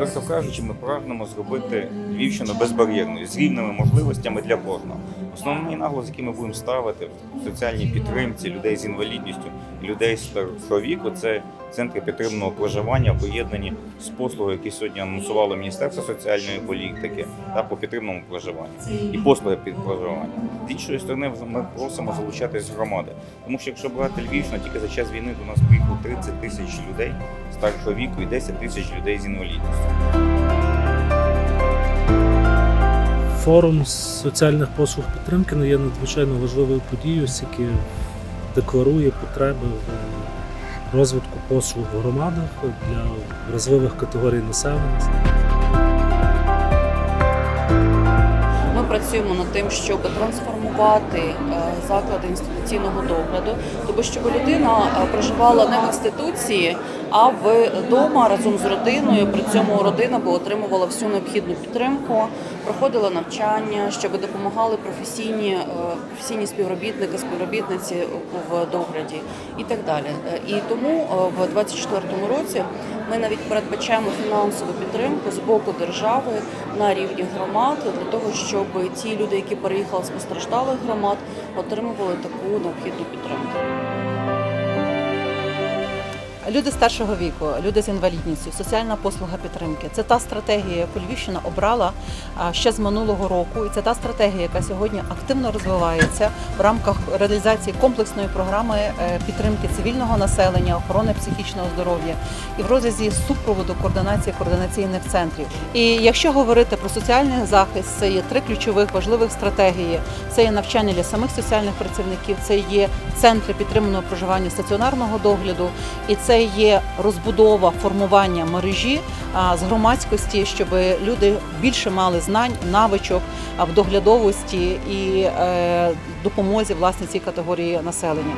Відверто кажучи, ми прагнемо зробити Львівщину безбар'єрною, з рівними можливостями для кожного. Основний наголос, який ми будемо ставити в соціальній підтримці людей з інвалідністю людей старшого віку, це центри підтриманого проживання, поєднані з послугою, які сьогодні анонсувало Міністерство соціальної політики та по підтриманому проживанню і послуги під проживання. З іншої сторони, ми просимо залучатись громади, тому що якщо брати Львівщину, тільки за час війни до нас приїхало 30 тисяч людей старшого віку і 10 тисяч людей з інвалідністю. Форум соціальних послуг підтримки є надзвичайно важливою подією, яке декларує потреби в розвитку послуг в громадах для вразливих категорій населення. Працюємо над тим, щоб трансформувати е, заклади інституційного догляду, тобто щоб людина е, проживала не в інституції, а вдома разом з родиною. При цьому родина би отримувала всю необхідну підтримку, проходила навчання, щоб допомагали професійні, е, професійні співробітники, співробітниці в догляді і так далі. І тому в 2024 році ми навіть передбачаємо фінансову підтримку з боку держави на рівні громад для того, щоб ті люди, які переїхали з постраждалих громад, отримували таку необхідну підтримку. Люди старшого віку, люди з інвалідністю, соціальна послуга підтримки. Це та стратегія, яку Львівщина обрала ще з минулого року, і це та стратегія, яка сьогодні активно розвивається в рамках реалізації комплексної програми е, підтримки цивільного населення, охорони психічного здоров'я і в розрізі супроводу координації координаційних центрів. І якщо говорити про соціальний захист, це є три ключових важливих стратегії: це є навчання для самих соціальних працівників, це є центри підтриманого проживання стаціонарного догляду, і це є розбудова формування мережі з громадськості, щоб люди більше мали знань, навичок в доглядовості і е, допомозі власне цій категорії населення.